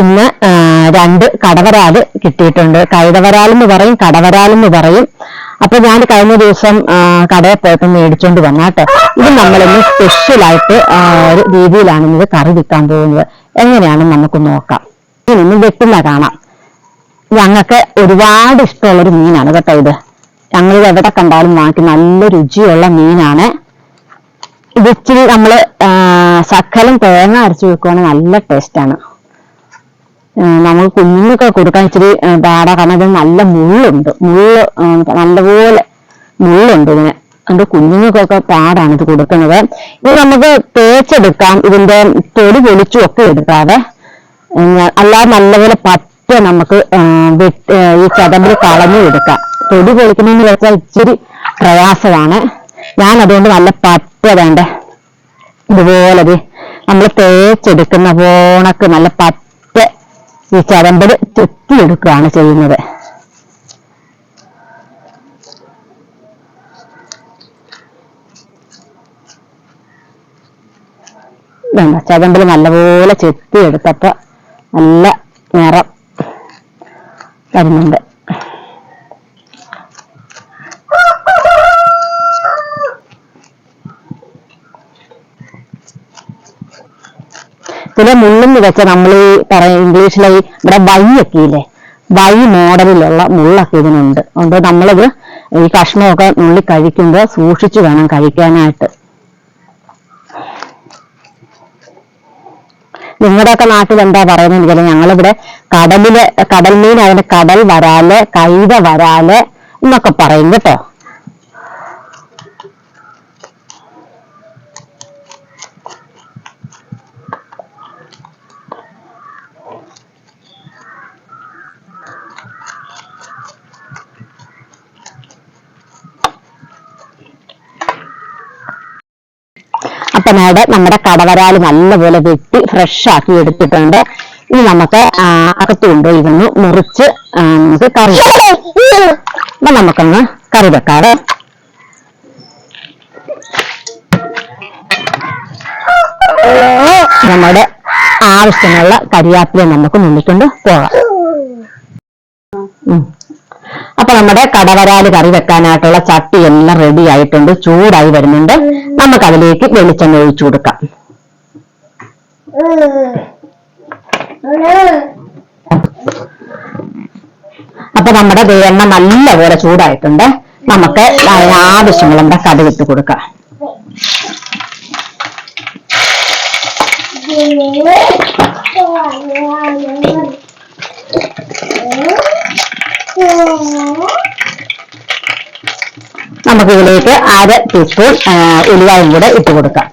ഇന്ന് ആ, രണ്ട് കടവരാൽ കിട്ടിയിട്ടുണ്ട്. കൈതവരാൽ എന്ന് പറയും കടവരാൽ എന്ന് പറയും. അപ്പൊ ഞാൻ കഴിഞ്ഞ ദിവസം കടയിൽ പോയപ്പോ മേടിച്ചോണ്ട് വന്നാട്ടെ. ഇത് നമ്മളിന്ന് സ്പെഷ്യലായിട്ട് ഒരു രീതിയിലാണ് ഇത് കറി വിൽക്കാൻ പോകുന്നത്. എങ്ങനെയാണെന്ന് നമുക്ക് നോക്കാം. ഇനി വെട്ടുന്ന കാണാം. ഞങ്ങൾക്ക് ഒരുപാട് ഇഷ്ടമുള്ള ഒരു മീനാണ് കേട്ടോ ഇത്. ഞങ്ങൾ എവിടെ കണ്ടാലും വാങ്ങി നല്ല രുചിയുള്ള മീനാണ്. ഇത് ഇച്ചിരി നമ്മൾ സക്കലും തേങ്ങ അരച്ച് വെക്കുവാണെങ്കിൽ നല്ല ടേസ്റ്റാണ് നമ്മൾ കുഞ്ഞുങ്ങൾക്ക് കൊടുക്കാൻ ഇച്ചിരി പാടാ. കാരണം ഇതിന് നല്ല മുള്ളുണ്ട്. മുള്ള് നല്ലപോലെ മുള്ളുണ്ട് ഇതിന്. അതുകൊണ്ട് കുഞ്ഞുങ്ങൾക്കൊക്കെ പാടാണ് ഇത് കൊടുക്കുന്നത്. ഇത് നമുക്ക് തേച്ചെടുക്കാം. ഇതിന്റെ തൊടി പൊളിച്ചും ഒക്കെ എടുക്കാതെ അല്ലാതെ നല്ലപോലെ പറ്റ നമുക്ക് ഈ ചതമ്പിൽ കളഞ്ഞു എടുക്കാം. തൊടി പൊളിക്കണമെന്ന് വെച്ചാൽ ഇച്ചിരി പ്രയാസമാണ്. ഞാൻ അതുകൊണ്ട് നല്ല പറ്റ വേണ്ട. ഇതുപോലെ നമ്മൾ തേച്ചെടുക്കുന്ന പോണക്ക് നല്ല പറ്റ ഈ ചരമ്പൽ ചെത്തിയെടുക്കുകയാണ് ചെയ്യുന്നത്. വേണ്ട ചതമ്പൽ നല്ലപോലെ ചെത്തിയെടുത്തപ്പോ നല്ല നിറം വരുന്നുണ്ട്. ചില മുള്ളെന്ന് വെച്ച നമ്മൾ പറയും ഇംഗ്ലീഷിലെ ഇവിടെ വൈയൊക്കെ ഇല്ലേ വൈ മോഡലിലുള്ള മുള്ളൊക്കെ ഇതിനുണ്ട്. അതുകൊണ്ട് നമ്മളിത് ഈ കഷ്ണമൊക്കെ നുള്ളി കഴിക്കുമ്പോൾ സൂക്ഷിച്ചു വേണം കഴിക്കാനായിട്ട്. നിങ്ങളുടെയൊക്കെ നാട്ടിൽ എന്താ പറയുന്നത്? എനിക്കല്ല ഞങ്ങളിവിടെ കടലിലെ കടൽ മീൻ അതിന് കടൽ വരാൽ കൈത വരാൽ എന്നൊക്കെ പറയും കേട്ടോ. അപ്പൊ നമ്മുടെ കടവരാൽ നല്ലപോലെ വെട്ടി ഫ്രഷ് ആക്കി എടുത്തിട്ടുണ്ട്. ഇനി നമുക്ക് അകത്ത് കൊണ്ടുപോയി ഇതൊന്ന് മുറിച്ച് നമുക്ക് കറി. അപ്പൊ നമുക്കൊന്ന് കറി വെക്കാതെ നമ്മുടെ ആവശ്യമുള്ള കരിയാപ്പില നമുക്ക് മുന്നിക്കൊണ്ട് പോകാം. അപ്പൊ നമ്മുടെ കടവരാൽ കറി വെക്കാനായിട്ടുള്ള ചട്ടി എല്ലാം റെഡി ആയിട്ടുണ്ട്. ചൂടായി വരുന്നുണ്ട്. നമുക്ക് അതിലേക്ക് വെളിച്ചെണ്ണ ഒഴിച്ചു കൊടുക്കാം. അപ്പൊ നമ്മുടെ എണ്ണ നല്ലപോലെ ചൂടായിട്ടുണ്ട്. നമുക്ക് ആവശ്യങ്ങൾ നമ്മുടെ കടുക് കൊടുക്കാം. കൊടുക്കാം നമുക്ക് ഇതിലേക്ക് അര ടീസ്പൂൺ ഉലുവായും കൂടെ ഇട്ട് കൊടുക്കാം.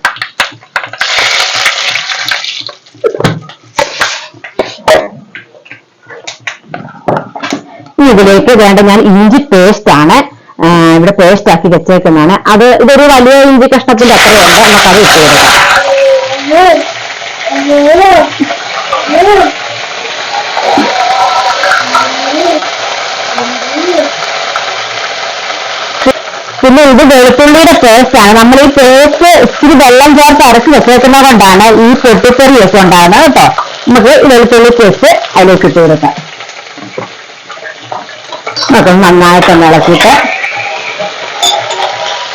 ഇതിലേക്ക് വേണ്ട ഞാൻ ഇഞ്ചി പേസ്റ്റ് ആണ് ഇവിടെ പേസ്റ്റ് ആക്കി വെച്ചേക്കുന്നതാണ്. അത് ഇതൊരു വലിയ ഇഞ്ചി കഷ്ണത്തിന്റെ അത്രയുണ്ട് നമുക്ക് അത് ഇട്ട് കൊടുക്കാം. പിന്നെ ഇത് വെളുത്തുള്ളിയുടെ പേസ്റ്റ് ആണ്. നമ്മൾ ഈ പേസ്റ്റ് ഇച്ചിരി വെള്ളം ചേർത്ത് അരച്ച് വെച്ചേക്കുന്നത് കൊണ്ടാണ് ഈ പൊട്ടിത്തെറിയൊക്കെ ഉണ്ടാകുന്നത് കേട്ടോ. നമുക്ക് വെളുത്തുള്ളി പേസ്റ്റ് അതിലേക്ക് ഇട്ട് കൊടുക്കാം. നമുക്ക് നന്നായിട്ട് ഇളക്കിയിട്ട്.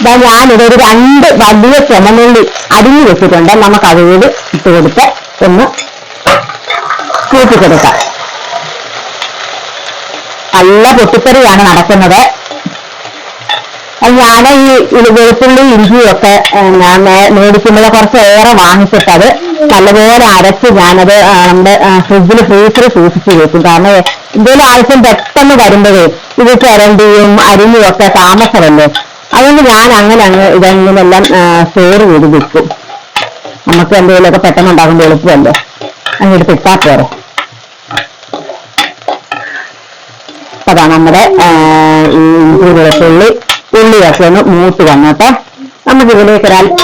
ഇതാ ഒരു രണ്ട് വലിയ ചുമന്നുള്ളി അരിഞ്ഞു വെച്ചിട്ടുണ്ട്. നമുക്ക് അതുകൂടി ഇട്ട് കൊടുത്ത് ഒന്ന് കൂട്ടിക്കൊടുക്കാം നല്ല പൊട്ടിത്തെറിയാണ് നടക്കുന്നത്. ഞാൻ ഈ വെളുത്തുള്ളി ഇഞ്ചിയും ഒക്കെ ഏ, ഞാൻ മേ- മേടിക്കുമ്പോൾ കുറച്ച് ഏറെ വാങ്ങിച്ചിട്ട് അത് നല്ലപോലെ അരച്ച് ഞാനത് നമ്മുടെ ഫ്രിഡ്ജിൽ ഫ്രീസറിൽ സൂക്ഷിച്ചു വെക്കും. കാരണം എന്തെങ്കിലും ആവശ്യം പെട്ടെന്ന് വരുമ്പോഴേ ഇത് ചിരണ്ടിയും അരിഞ്ഞും ഒക്കെ താമസമല്ലേ? അതുകൊണ്ട് ഞാൻ അങ്ങനെ അങ്ങ് ഇതങ്ങനെല്ലാം സ്റ്റോർ ചെയ്ത് വെക്കും. നമുക്ക് എന്തെങ്കിലുമൊക്കെ പെട്ടെന്ന് ഉണ്ടാകുമ്പോൾ എളുപ്പമല്ലേ? അങ്ങോട്ട് ഇട്ടാ പോരെ. അതാണ് അതാ നമ്മുടെ ഈ വെളുത്തുള്ളി ഉള്ളിയൊക്കെ ഒന്ന് മൂത്ത് വന്നോട്ടെ നമുക്ക് ഇതിലേക്ക് ഒരു അല്പം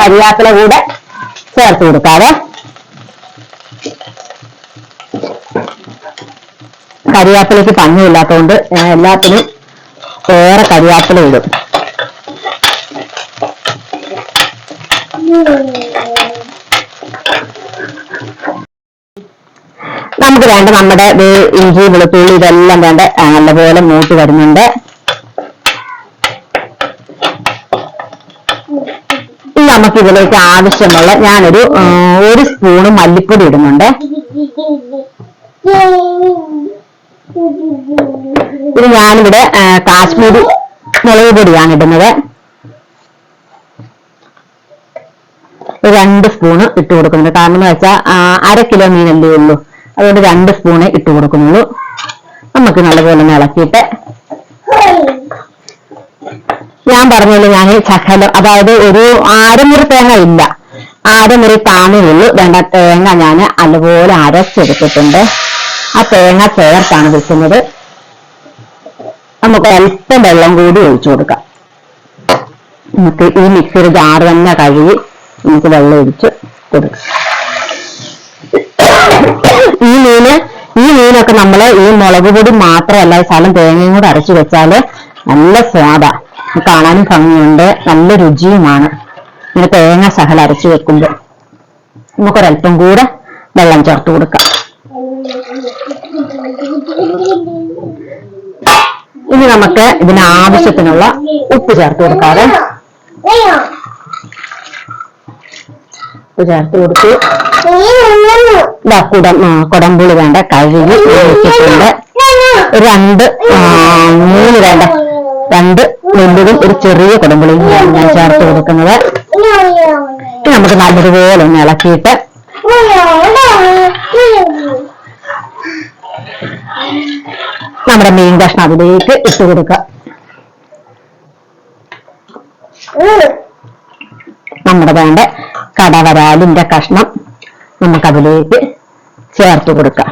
കരിയാപ്പില കൂടെ ചേർത്ത് കൊടുക്കാതെ കരിയാപ്പിലയ്ക്ക് പഞ്ഞില്ലാത്തതുകൊണ്ട് ഞാൻ എല്ലാത്തിനും ഏറെ കരിയാപ്പില ഇടും. നമുക്ക് വേണ്ട നമ്മുടെ ഇഞ്ചി വെളുത്തുള്ളി ഇതെല്ലാം വേണ്ട നല്ലപോലെ മൂത്ത് വരുന്നുണ്ട്. നമുക്ക് ഇതിലേക്ക് ആവശ്യമുള്ള ഞാനൊരു ഒരു സ്പൂണ് മല്ലിപ്പൊടി ഇടുന്നുണ്ട്. ഇത് ഞാനിവിടെ കാശ്മീരി മുളക് പൊടിയാണ് ഇടുന്നത്. രണ്ട് സ്പൂണ് ഇട്ട് കൊടുക്കുന്നത് കാരണം എന്ന് വെച്ചാൽ അര കിലോ മീനല്ലേ ഉള്ളൂ. അതുകൊണ്ട് രണ്ട് സ്പൂണ് ഇട്ട് കൊടുക്കുന്നുള്ളൂ. നമുക്ക് നല്ലപോലെ ഇളക്കിയിട്ട് ഞാൻ പറഞ്ഞല്ലോ ഞാൻ ശകലം അതായത് ഒരു അരമുറി തേങ്ങ ഇല്ല. താണേ ഉള്ളൂ. വേണ്ട തേങ്ങ ഞാൻ അതുപോലെ അരച്ചെടുത്തിട്ടുണ്ട്. ആ തേങ്ങ ചേർത്താണ് വെക്കുന്നത്. നമുക്ക് അല്പം വെള്ളം കൂടി ഒഴിച്ചു കൊടുക്കാം. നമുക്ക് ഈ മിക്സിയുടെ ജാറ് തന്നെ കഴുകി നമുക്ക് വെള്ളം ഒഴിച്ച് കൊടുക്കാം. ഈ മീന് ഈ മീനൊക്കെ നമ്മൾ ഈ മുളക് പൊടി മാത്രമല്ല സ്ഥലം തേങ്ങയും കൂടെ അരച്ചു വെച്ചാൽ നല്ല സ്വാദാ. കാണാനും ഭംഗിയുണ്ട്. നല്ല രുചിയുമാണ്. ഇങ്ങനെ തേങ്ങ സഹൽ അരച്ചു വെക്കുമ്പോൾ നമുക്കൊരല്പം കൂടെ വെള്ളം ചേർത്ത് കൊടുക്കാം. ഇനി നമുക്ക് ഇതിന് ആവശ്യത്തിനുള്ള ഉപ്പ് ചേർത്ത് കൊടുക്കാതെ ഉപ്പ് ചേർത്ത് കൊടുത്തു കുടം ആ, കുടംപുളി വേണ്ട കഴുകി വെച്ചിട്ടുണ്ട് ഒരു രണ്ട് മൂന്ന് വേണ്ട. രണ്ട് വെല്ലുകളും ഒരു ചെറിയ കുടംപുളിയും കൂടിയാണ് ഞാൻ ചേർത്ത് കൊടുക്കുന്നത്. നമുക്ക് നല്ലതുപോലെ ഒന്ന് ഇളക്കിയിട്ട് നമ്മുടെ മീൻ കഷ്ണം അതിലേക്ക് ഇട്ട് കൊടുക്കുക. നമ്മുടെ വേണ്ട കടവരാലിന്റെ കഷ്ണം നമുക്കതിലേക്ക് ചേർത്ത് കൊടുക്കാം.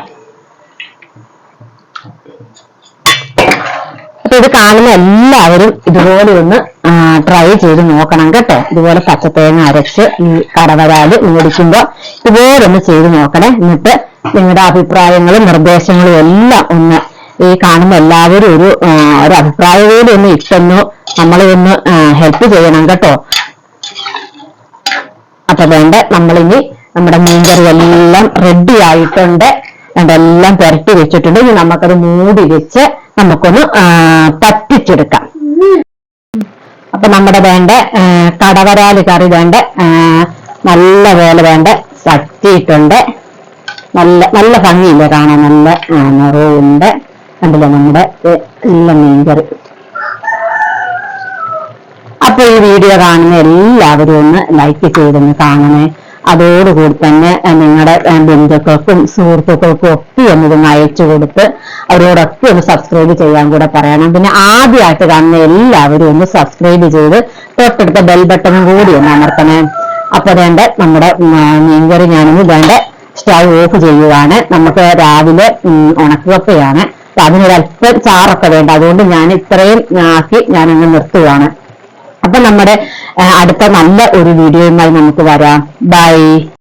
ഇത് കാണുന്ന എല്ലാവരും ഇതുപോലെ ഒന്ന് ട്രൈ ചെയ്ത് നോക്കണം കേട്ടോ. ഇതുപോലെ പച്ചത്തേങ്ങ അരച്ച് ഈ കടവരാൽ മേടിക്കുമ്പോ ഇതുപോലെ ഒന്ന് ചെയ്ത് നോക്കണേ. എന്നിട്ട് നിങ്ങളുടെ അഭിപ്രായങ്ങളും നിർദ്ദേശങ്ങളും എല്ലാം ഒന്ന് ഈ കാണുന്ന എല്ലാവരും ഒരു ഒരു അഭിപ്രായം ഒന്ന് ഇട്ടെന്നു നമ്മളെ ഒന്ന് ഹെൽപ്പ് ചെയ്യണം കേട്ടോ. അപ്പൊ വേണ്ട നമ്മളിനി നമ്മുടെ മീൻകറി എല്ലാം റെഡി ആയിട്ടുണ്ട്. എല്ലാം പുരട്ടി വെച്ചിട്ടുണ്ട്. ഇനി നമുക്കത് മൂടി വെച്ച് നമുക്കൊന്ന് പറ്റിച്ചെടുക്കാം. അപ്പൊ നമ്മുടെ വേണ്ട കടവരാലി കറി വേണ്ട നല്ല പോലെ വേണ്ട പറ്റിയിട്ടുണ്ട്. നല്ല നല്ല ഭംഗിയില്ല കാണാൻ? നല്ല നിറവുണ്ട്. കണ്ടില്ല നമ്മുടെ നല്ല മീൻകറി. അപ്പൊ ഈ വീഡിയോ കാണുന്ന എല്ലാവരും ഒന്ന് ലൈക്ക് ചെയ്തൊന്ന് കാണണേ. അതോടുകൂടി തന്നെ നിങ്ങളുടെ ബന്ധുക്കൾക്കും സുഹൃത്തുക്കൾക്കും ഒക്കെ ഒന്ന് ഇതൊന്ന് അയച്ചു കൊടുത്ത് അവരോടൊക്കെ ഒന്ന് സബ്സ്ക്രൈബ് ചെയ്യാൻ കൂടെ പറയണം. പിന്നെ ആദ്യമായിട്ട് കാണുന്ന എല്ലാവരും ഒന്ന് സബ്സ്ക്രൈബ് ചെയ്ത് തൊട്ടടുത്ത ബെൽ ബട്ടണും കൂടി ഒന്ന് അമർത്തണേ. അപ്പൊ വേണ്ട നമ്മുടെ മീൻകറി ഞാനൊന്ന് വേണ്ട സ്റ്റൗ ഓഫ് ചെയ്യുവാണ്. നമുക്ക് രാവിലെ ഉണക്കുകപ്പയാണ് അപ്പൊ അതിനൊരല്പം ചാറൊക്കെ വേണ്ട. അതുകൊണ്ട് ഞാൻ ഇത്രയും ആക്കി ഞാനങ്ങ് നിർത്തുവാണ്. അപ്പൊ നമ്മുടെ അടുത്ത നല്ല ഒരു വീഡിയോയുമായി നമുക്ക് വരാം. ബൈ